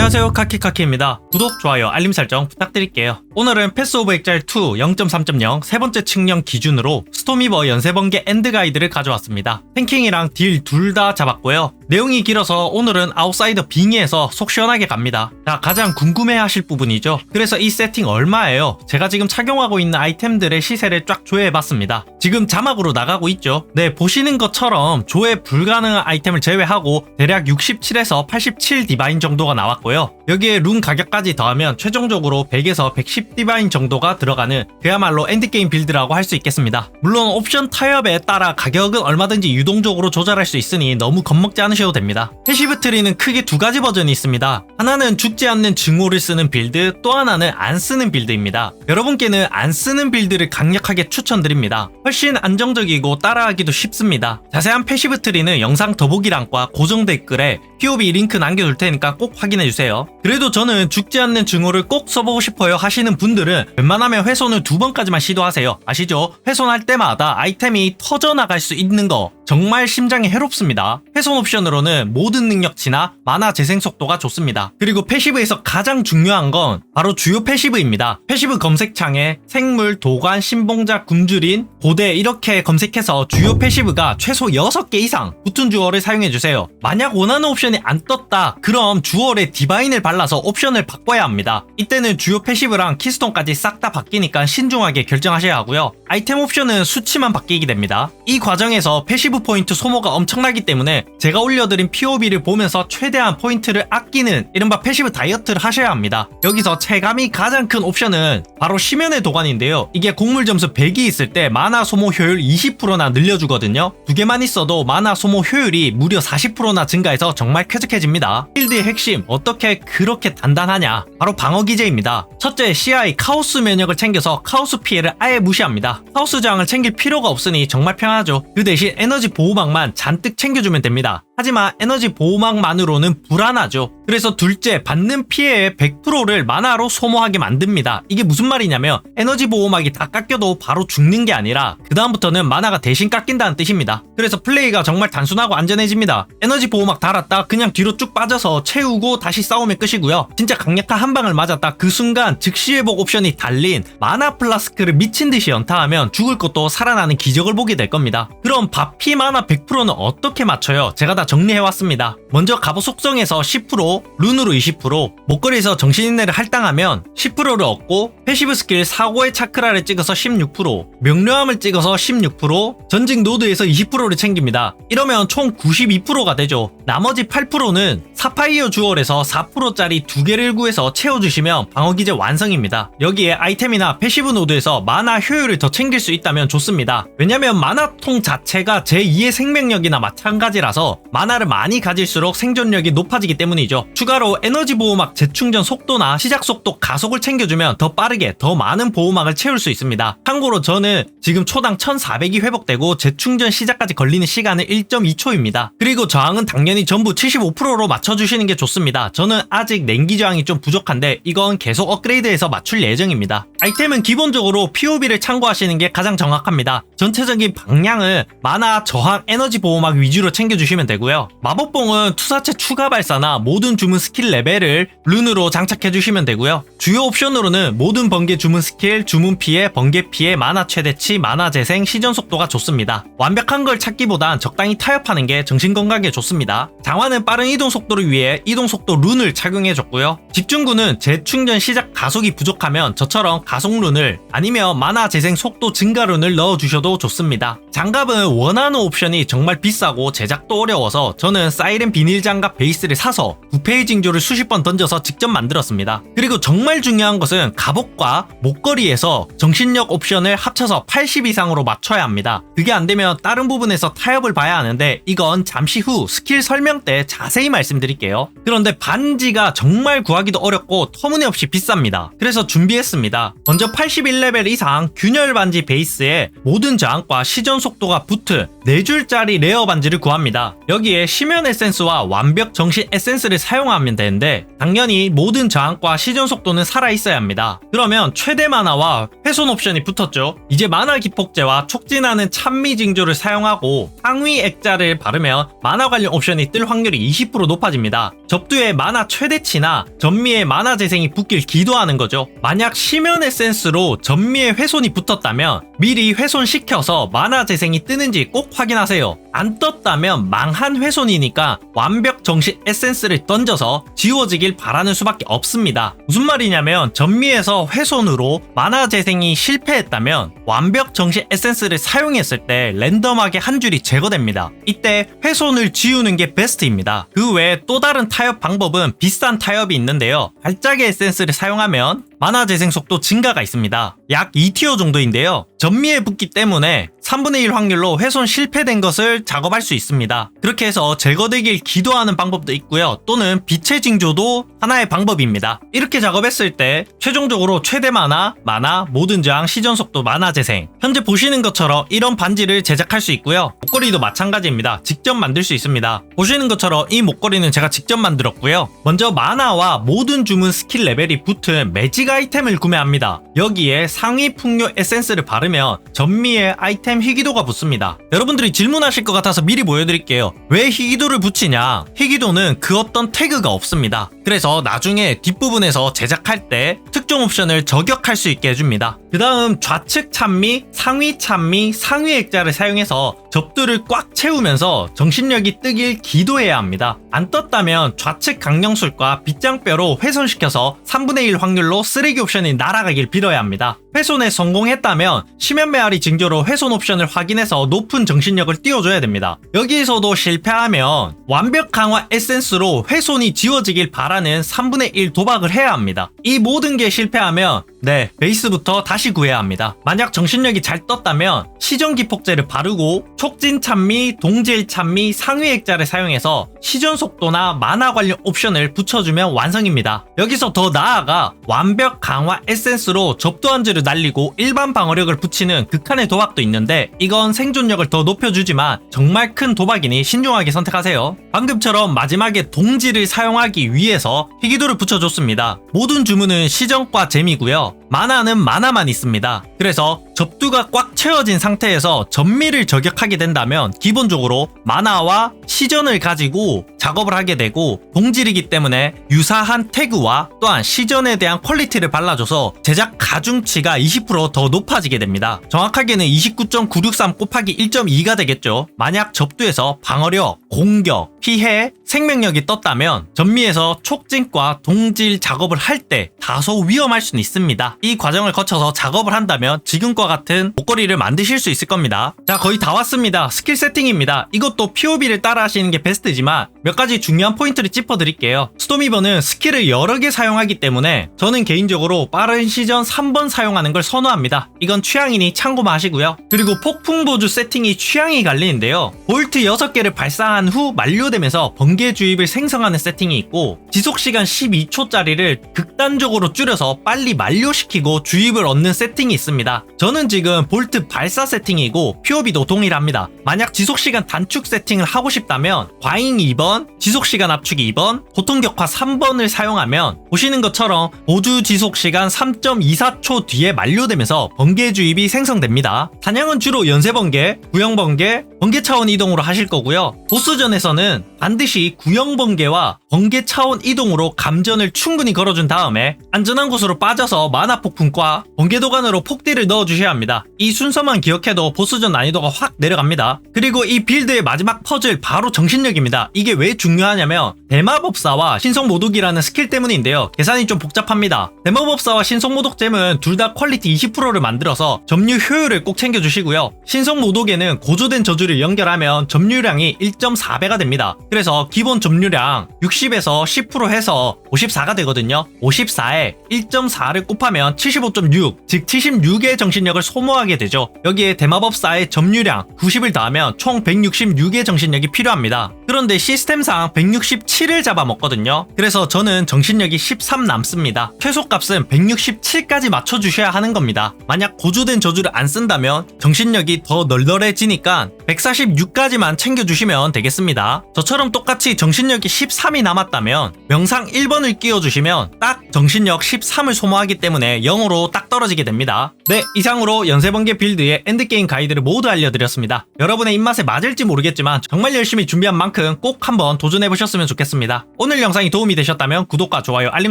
안녕하세요. 카키카키입니다. 구독, 좋아요, 알림 설정 부탁드릴게요 오늘은 패스 오브 엑잘 2 0.3.0 세 번째 측령 기준으로 스토미버 연쇄번개 엔드 가이드를 가져왔습니다. 탱킹이랑 딜 둘 다 잡았고요. 내용이 길어서 오늘은 아웃사이더 빙의에서 속 시원하게 갑니다. 자 가장 궁금해하실 부분이죠. 그래서 이 세팅 얼마예요? 제가 지금 착용하고 있는 아이템들의 시세를 쫙 조회해봤습니다. 지금 자막으로 나가고 있죠. 네 보시는 것처럼 조회 불가능한 아이템을 제외하고 대략 67에서 87 디바인 정도가 나왔고요 여기에 룬 가격까지 더하면 최종적으로 100에서 110 디바인 정도가 들어가는 그야말로 엔드게임 빌드라고 할 수 있겠습니다. 물론 옵션 타협에 따라 가격은 얼마든지 유동적으로 조절할 수 있으니 너무 겁먹지 않으셔도 됩니다. 패시브 트리는 크게 두 가지 버전이 있습니다. 하나는 죽지 않는 증오를 쓰는 빌드 또 하나는 안 쓰는 빌드입니다. 여러분께는 안 쓰는 빌드를 강력하게 추천드립니다. 훨씬 안정적이고 따라하기도 쉽습니다. 자세한 패시브 트리는 영상 더보기란과 고정 댓글에 POB 링크 남겨둘 테니까 꼭 확인해주세요. 그래도 저는 죽지 않는 증오를 꼭 써보고 싶어요 하시는 분들은 웬만하면 훼손을 두 번까지만 시도하세요. 아시죠? 훼손할 때마다 아이템이 터져나갈 수 있는 거 정말 심장이 해롭습니다. 훼손 옵션으로는 모든 능력치나 만화 재생 속도가 좋습니다. 그리고 패시브에서 가장 중요한 건 바로 주요 패시브입니다. 패시브 검색창에 생물, 도관, 신봉자, 굶주린, 고대 이렇게 검색해서 주요 패시브가 최소 6개 이상 붙은 주어를 사용해주세요. 만약 원하는 옵션 이 안 떴다. 그럼 주얼에 디바인을 발라서 옵션을 바꿔야 합니다. 이때는 주요 패시브랑 키스톤까지 싹 다 바뀌니까 신중하게 결정하셔야 하고요 아이템 옵션은 수치만 바뀌게 됩니다. 이 과정에서 패시브 포인트 소모가 엄청나기 때문에 제가 올려드린 POB를 보면서 최대한 포인트를 아끼는 이른바 패시브 다이어트를 하셔야 합니다. 여기서 체감이 가장 큰 옵션은 바로 심연의 도관인데요. 이게 곡물 점수 100이 있을 때 마나 소모 효율 20%나 늘려주거든요. 두 개만 있어도 마나 소모 효율이 무려 40%나 증가해서 정말 쾌적해집니다. 필드의 핵심 어떻게 그렇게 단단하냐? 바로 방어 기제입니다. 첫째 CI 카오스 면역을 챙겨서 카오스 피해를 아예 무시합니다 저항을 챙길 필요가 없으니 정말 편하죠. 그 대신 에너지 보호막만 잔뜩 챙겨주면 됩니다 하지만 에너지 보호막만으로는 불안하죠. 그래서 둘째, 받는 피해의 100%를 만화로 소모하게 만듭니다. 이게 무슨 말이냐면 에너지 보호막이 다 깎여도 바로 죽는 게 아니라 그 다음부터는 만화가 대신 깎인다는 뜻입니다. 그래서 플레이가 정말 단순하고 안전해집니다. 에너지 보호막 달았다 그냥 뒤로 쭉 빠져서 채우고 다시 싸우면 끝이고요. 진짜 강력한 한 방을 맞았다 그 순간 즉시 회복 옵션이 달린 마나 플라스크를 미친 듯이 연타하면 죽을 것도 살아나는 기적을 보게 될 겁니다. 그럼 바피 마나 100%는 어떻게 맞춰요? 제가 다 정리해왔습니다. 먼저 갑옷 속성에서 10%, 룬으로 20%, 목걸이에서 정신인내를 할당하면 10%를 얻고 패시브 스킬 사고의 차크라를 찍어서 16%, 명료함을 찍어서 16%, 전직 노드에서 20%를 챙깁니다. 이러면 총 92%가 되죠. 나머지 8%는 사파이어 주얼에서 4%짜리 두 개를 구해서 채워주시면 방어기제 완성입니다. 여기에 아이템이나 패시브 노드에서 마나 효율을 더 챙길 수 있다면 좋습니다. 왜냐면 마나통 자체가 제2의 생명력이나 마찬가지라서 만화를 많이 가질수록 생존력이 높아지기 때문이죠. 추가로 에너지 보호막 재충전 속도나 시작 속도 가속을 챙겨주면 더 빠르게 더 많은 보호막을 채울 수 있습니다. 참고로 저는 지금 초당 1400이 회복되고 재충전 시작까지 걸리는 시간은 1.2초입니다. 그리고 저항은 당연히 전부 75%로 맞춰주시는 게 좋습니다. 저는 아직 냉기 저항이 좀 부족한데 이건 계속 업그레이드해서 맞출 예정입니다. 아이템은 기본적으로 POB를 참고하시는 게 가장 정확합니다. 전체적인 방향을 만화, 저항, 에너지 보호막 위주로 챙겨주시면 되고요. 마법봉은 투사체 추가 발사나 모든 주문 스킬 레벨을 룬으로 장착해 주시면 되고요. 주요 옵션으로는 모든 번개 주문 스킬, 주문 피해, 번개 피해, 만화 최대치, 만화 재생, 시전 속도가 좋습니다. 완벽한 걸 찾기보단 적당히 타협하는 게 정신 건강에 좋습니다. 장화는 빠른 이동 속도를 위해 이동 속도 룬을 착용해 줬고요. 집중구는 재충전 시작 가속이 부족하면 저처럼 가속 룬을 아니면 만화 재생 속도 증가 룬을 넣어 주셔 도 좋습니다. 장갑은 원하는 옵션이 정말 비싸고 제작도 어려워서 저는 사이렌 비닐 장갑 베이스를 사서 부페이 징조를 수십 번 던져서 직접 만들었습니다. 그리고 정말 중요한 것은 갑옷과 목걸이에서 정신력 옵션을 합쳐서 80 이상으로 맞춰야 합니다. 그게 안 되면 다른 부분에서 타협을 봐야 하는데 이건 잠시 후 스킬 설명 때 자세히 말씀드릴게요. 그런데 반지가 정말 구하기도 어렵고 터무니없이 비쌉니다. 그래서 준비했습니다. 먼저 81레벨 이상 균열 반지 베이스에 모든 저항과 시전 속도가 붙은 4줄짜리 레어 반지를 구합니다. 여기에 심연 에센스와 완벽 정신 에센스를 사용하면 되는데 당연히 모든 저항과 시전 속도는 살아있어야 합니다. 그러면 최대 만화와 훼손 옵션이 붙었죠. 이제 만화 기폭제와 촉진하는 찬미 징조를 사용하고 상위 액자를 바르면 만화 관련 옵션이 뜰 확률이 20% 높아집니다. 접두에 만화 최대치나 전미에 만화 재생이 붙길 기도하는 거죠. 만약 심연 에센스로 전미에 훼손이 붙었다면 미리 훼손시 켜서 만화 재생이 뜨는지 꼭 확인하세요. 안 떴다면 망한 훼손이니까 완벽 정신 에센스를 던져서 지워지길 바라는 수밖에 없습니다. 무슨 말이냐면 전미에서 훼손으로 만화 재생이 실패했다면 완벽 정신 에센스를 사용했을 때 랜덤하게 한 줄이 제거됩니다. 이때 훼손을 지우는 게 베스트입니다. 그 외에 또 다른 타협 방법은 비싼 타협이 있는데요. 발작의 에센스를 사용하면 만화 재생 속도 증가가 있습니다. 약 2티어 정도인데요. 전미에 붙기 때문에 3분의 1 확률로 훼손 실패된 것을 작업할 수 있습니다. 그렇게 해서 제거되길 기도하는 방법도 있고요. 또는 빛의 징조도 하나의 방법입니다. 이렇게 작업했을 때 최종적으로 최대 만화, 만화, 모든 저항, 시전 속도, 만화 재생. 현재 보시는 것처럼 이런 반지를 제작할 수 있고요. 목걸이도 마찬가지입니다. 직접 만들 수 있습니다. 보시는 것처럼 이 목걸이는 제가 직접 만들었고요. 먼저 만화와 모든 주문 스킬 레벨이 붙은 매직 아이템을 구매합니다. 여기에 상위 풍요 에센스를 바르면 전미의 아이템 희귀도가 붙습니다. 여러분들이 질문하실 것 같아서 미리 보여드릴게요. 왜 희귀도를 붙이냐? 희귀도는 그 어떤 태그가 없습니다. 그래서 나중에 뒷부분에서 제작할 때 특정 옵션을 저격할 수 있게 해줍니다. 그 다음 좌측 찬미, 상위 찬미, 상위 액자를 사용해서 접두를 꽉 채우면서 정신력이 뜨길 기도해야 합니다. 안 떴다면 좌측 강령술과 빗장뼈로 훼손시켜서 3분의 1 확률로 쓰레기 옵션이 날아가길 빌어야 합니다. 훼손에 성공했다면 심연 메아리 징조로 훼손 옵션을 확인해서 높은 정신력을 띄워줘야 됩니다. 여기에서도 실패하면 완벽 강화 에센스로 훼손이 지워지길 바라는 3분의 1 도박을 해야 합니다. 이 모든 게 실패하면 네, 베이스부터 다시 구해야 합니다. 만약 정신력이 잘 떴다면 시전 기 폭제를 바르고 촉진 찬미, 동질 찬미, 상위 액자를 사용해서 시전 속도나 만화 관련 옵션을 붙여주면 완성입니다. 여기서 더 나아가 완벽 강화 에센스로 접두한지를 날리고 일반 방어력을 붙이는 극한의 도박도 있는데 이건 생존력을 더 높여주지만 정말 큰 도박이니 신중하게 선택하세요. 방금처럼 마지막에 동지를 사용하기 위해서 희귀도를 붙여줬습니다. 모든 주문은 시전과 재미고요. 만화는 만화만 있습니다. 그래서 접두가 꽉 채워진 상태에서 전미를 저격하게 된다면 기본적으로 만화와 시전을 가지고 작업을 하게 되고 동질이기 때문에 유사한 태그와 또한 시전에 대한 퀄리티를 발라줘서 제작 가중치가 20%더 높아지게 됩니다. 정확하게는 29.963 곱하기 1.2가 되겠죠. 만약 접두에서 방어력, 공격, 피해, 생명력이 떴다면 전미에서 촉진과 동질 작업을 할 때 다소 위험할 수는 있습니다. 이 과정을 거쳐서 작업을 한다면 지금과 같은 목걸이를 만드실 수 있을 겁니다. 자 거의 다 왔습니다. 스킬 세팅입니다. 이것도 POB를 따라 하시는 게 베스트지만 몇 가지 중요한 포인트를 짚어드릴게요. 스토미버는 스킬을 여러 개 사용하기 때문에 저는 개인적으로 빠른 시전 3번 사용하는 걸 선호합니다. 이건 취향이니 참고만 하시고요. 그리고 폭풍 보조 세팅이 취향이 갈리는데요. 볼트 6개를 발사한 후 만료되면서 번개 주입을 생성하는 세팅이 있고 지속 시간 12초짜리를 극단적으로 줄여서 빨리 만료시키고 주입을 얻는 세팅이 있습니다. 저는 지금 볼트 발사 세팅이고 POB도 동일합니다. 만약 지속 시간 단축 세팅을 하고 싶다면 과잉 2번, 지속 시간 압축이 2번, 고통 격화 3번을 사용하면 보시는 것처럼 보주 지속 시간 3.24초 뒤에 만료되면서 번개 주입이 생성됩니다. 사냥은 주로 연쇄 번개, 구형 번개, 번개 차원 이동으로 하실 거고요. 보스전에서는 반드시 구형 번개와 번개 차원 이동으로 감전을 충분히 걸어준 다음에 안전한 곳으로 빠져서 만화 폭풍과 번개 도관으로 폭딜을 넣어주셔야 합니다. 이 순서만 기억해도 보스전 난이도가 확 내려갑니다. 그리고 이 빌드의 마지막 퍼즐 바로 정신력입니다. 이게 왜 중요하냐면 대마법사와 신성모독이라는 스킬 때문인데요. 계산이 좀 복잡합니다. 대마법사와 신성모독잼은 둘 다 퀄리티 20%를 만들어서 점유 효율을 꼭 챙겨주시고요. 신성모독에는 고조된 저주를 연결하면 점유량이 1.4배가 됩니다. 그래서 기본 점유량 60 60에서 10% 해서 54가 되거든요. 54에 1.4를 곱하면 75.6, 즉 76의 정신력을 소모하게 되죠. 여기에 대마법사의 점유량 90을 더하면 총 166의 정신력이 필요합니다. 그런데 시스템상 167을 잡아먹거든요. 그래서 저는 정신력이 13 남습니다. 최소값은 167까지 맞춰주셔야 하는 겁니다. 만약 고조된 저주를 안 쓴다면 정신력이 더 널널해지니까 146까지만 챙겨주시면 되겠습니다. 저처럼 똑같이 정신력이 13이 남았다면 명상 1번을 끼워주시면 딱 정신력 13을 소모하기 때문에 0으로 딱 떨어지게 됩니다. 네, 이상으로 연세번개 빌드의 엔드게임 가이드를 모두 알려드렸습니다. 여러분의 입맛에 맞을지 모르겠지만 정말 열심히 준비한 만큼 꼭 한번 도전해보셨으면 좋겠습니다. 오늘 영상이 도움이 되셨다면 구독과 좋아요, 알림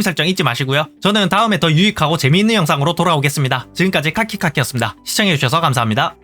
설정 잊지 마시고요. 저는 다음에 더 유익하고 재미있는 영상으로 돌아오겠습니다. 지금까지 카키카키였습니다. 시청해주셔서 감사합니다.